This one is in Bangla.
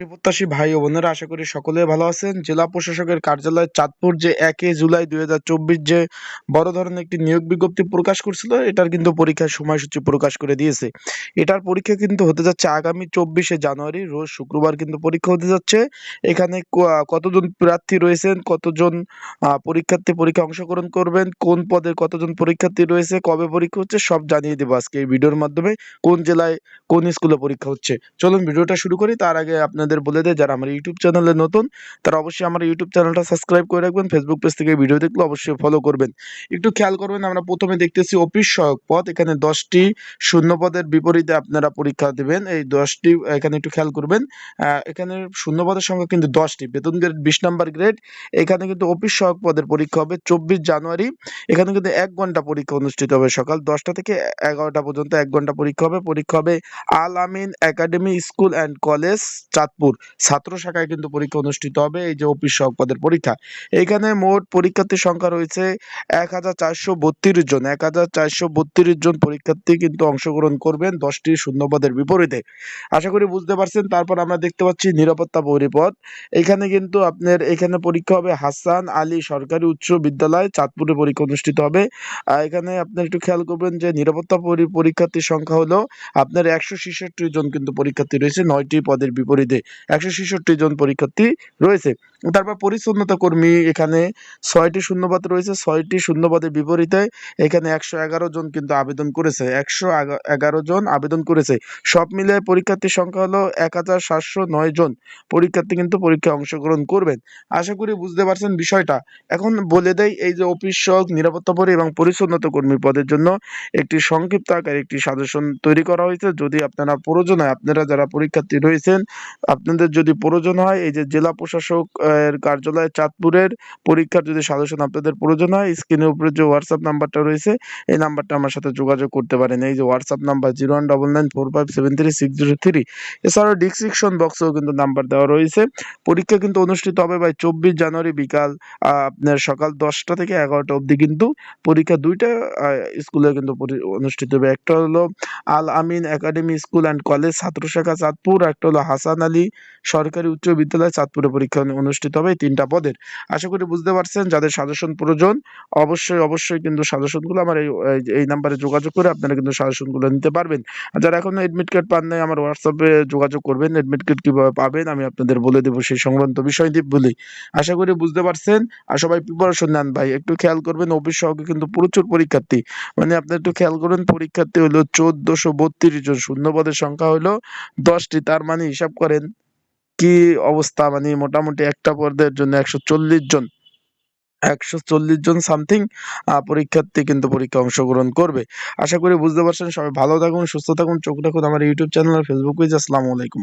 প্রত্যাশী ভাই ও বোনেরা, আশা করি সকলে ভালো আছেন। জেলা প্রশাসকের কার্যালয় চাঁদপুর যে একই জুলাই দুই যে বড় ধরনের একটি নিয়োগ বিজ্ঞপ্তি প্রকাশ করছিল, এটার কিন্তু পরীক্ষার সময়সূচি প্রকাশ করে দিয়েছে। এটার পরীক্ষা কিন্তু হতে যাচ্ছে আগামী চব্বিশে জানুয়ারি, রোজ শুক্রবার কিন্তু পরীক্ষা হতে যাচ্ছে। এখানে কতজন প্রার্থী রয়েছেন, কতজন পরীক্ষার্থী পরীক্ষা অংশগ্রহণ করবেন, কোন পদের কতজন পরীক্ষার্থী রয়েছে, কবে পরীক্ষা হচ্ছে, সব জানিয়ে দেবো আজকে এই ভিডিওর মাধ্যমে, কোন জেলায় কোন স্কুলে পরীক্ষা হচ্ছে। চলুন ভিডিওটা শুরু করি, তার আগে আপনাদের বলে দেয় যারা আমার ইউটিউব চ্যানেলে নতুন, তারা অবশ্যই আমার ইউটিউব চ্যানেলটা সাবস্ক্রাইব করে রাখবেন ফেসবুক পেজ থেকে ভিডিও দেখলে অবশ্যই ফলো করবেন। একটু খেয়াল করবেন, আমরা প্রথমে দেখতেছি অফিস সহায়ক পদ, এখানে দশটি শূন্য পদের বিপরীতে আপনারা পরীক্ষা দেবেন, এই দশটি, এখানে একটু খেয়াল করবেন এখানে শূন্য পদের সংখ্যা কিন্তু দশটি বেতন গ্রেড বিশ নাম্বার গ্রেড এখানে কিন্তু অফিস সহায়ক পদের পরীক্ষা হবে চব্বিশ জানুয়ারি, এখানে কিন্তু এক ঘণ্টা পরীক্ষা অনুষ্ঠিত হবে সকাল দশটা থেকে এগারোটা পর্যন্ত, এক ঘণ্টা পরীক্ষা হবে পরীক্ষা হবে Al Amin academy school and college Chandpur ছাত্র শাখায় কিন্তু পরীক্ষা অনুষ্ঠিত হবে, এই যে অফিস সহক পদের পরীক্ষা। এইখানে মোট পরীক্ষার্থীর সংখ্যা রয়েছে এক হাজার চারশো বত্রিশ জন। এক হাজার চারশো বত্রিশ জন পরীক্ষার্থী কিন্তু অংশগ্রহণ করবেন দশটি শূন্য পদের বিপরীতে। আশা করি বুঝতে পারছেন, তারপর আমরা দেখতে পাচ্ছি নিরাপত্তা পরিপদ এখানে কিন্তু আপনার, এখানে পরীক্ষা হবে হাসান আলী সরকারি উচ্চ বিদ্যালয়, চাঁদপুরে পরীক্ষা অনুষ্ঠিত হবে। এখানে আপনি একটু খেয়াল করবেন যে নিরাপত্তা পরীক্ষার্থীর সংখ্যা হলো আপনার একশো ছেষট্টি জন কিন্তু পরীক্ষার্থী রয়েছে নয়টি পদের বিপরীতে। একশো ছেষট্টি জন পরীক্ষার্থী রয়েছে। তারপর পরিচ্ছন্নতা কর্মী এখানে ছয়টি শূন্যপদ রয়েছে। ছয়টি শূন্যপদের বিপরীতে এখানে একশো এগারো জন কিন্তু আবেদন করেছে। একশো এগারো জন আবেদন করেছে। সব মিলে পরীক্ষার্থীর সংখ্যা হলো এক হাজার সাতশো নয় জন। পরীক্ষার্থী কিন্তু পরীক্ষায় অংশগ্রহণ করবেন। আশা করি বুঝতে পারছেন বিষয়টা। এখন বলে দেয় এই যে অফিস সহক নিরাপত্তা পরি এবং পরিচ্ছন্নতা কর্মী পদের জন্য একটি সংক্ষিপ্ত আকারে একটি সাজেশন তৈরি করা হয়েছে। যদি আপনারা প্রয়োজন হয় আপনারা যারা পরীক্ষার্থী রয়েছেন আপনাদের যদি প্রয়োজন হয়, এই যে জেলা প্রশাসক, এর কার্যালয় চাঁদপুরের পরীক্ষার যদি সাজেশন আপনাদের প্রয়োজন হয় স্ক্রিনের উপরে যে হোয়াটসঅ্যাপ নাম্বারটা রয়েছে, এই নাম্বারটা আমার সাথে যোগাযোগ করতে পারেন। এই যে WhatsApp number zero one double nine four five seven three six zero three. এছাড়াও ডিসক্রিপশন বক্সেও কিন্তু নাম্বার দেওয়া রয়েছে। পরীক্ষা কিন্তু অনুষ্ঠিত হবে ভাই চব্বিশ জানুয়ারি বিকাল আপনার সকাল দশটা থেকে এগারোটা অবধি কিন্তু পরীক্ষা দুইটা স্কুলে কিন্তু অনুষ্ঠিত হবে। একটা হলো Al Amin academy school and college ছাত্র শাখা চাঁদপুর, একটা হলো হাসান আলী সরকারি উচ্চ বিদ্যালয় চাঁদপুরে পরীক্ষা অনুষ্ঠিত হবে তিনটা পদের। আশা করি বুঝতে পারছেন, যাদের সাজেশন প্রয়োজন, অবশ্যই অবশ্যই কিন্তু সাজেশনগুলো আমার এই, এই- নাম্বারে যোগাযোগ করে আপনারা কিন্তু সাজেশনগুলো নিতে পারবেন। আর যারা এখনও এডমিট কার্ড পান নাই, আমার হোয়াটসঅ্যাপে যোগাযোগ করবেন এডমিট কার্ড কীভাবে পাবেন, আমি আপনাদের বলে দেবো সেই সংক্রান্ত বিষয়টি বলি আশা করি বুঝতে পারছেন। আর সবাই প্রিপারেশন নেন ভাই, একটু খেয়াল করবেন অফিস সহকে কিন্তু প্রচুর পরীক্ষার্থী। মানে আপনি একটু খেয়াল করবেন পরীক্ষার্থী হলো চোদ্দশো বত্রিশ জন, শূন্য পদের সংখ্যা হলো দশটি, তার মানে হিসাব করেন কি অবস্থা? মানে মোটামুটি একটা পদের জন্য একশো চল্লিশ জন, একশো চল্লিশ জন সামথিং পরীক্ষার্থী কিন্তু পরীক্ষা অংশগ্রহণ করবে। আশা করি বুঝতে পারছেন। সবাই ভালো থাকুন, সুস্থ থাকুন। চোখ রাখুন আমার ইউটিউব চ্যানেল আর ফেসবুক পেজ আসসালামু আলাইকুম।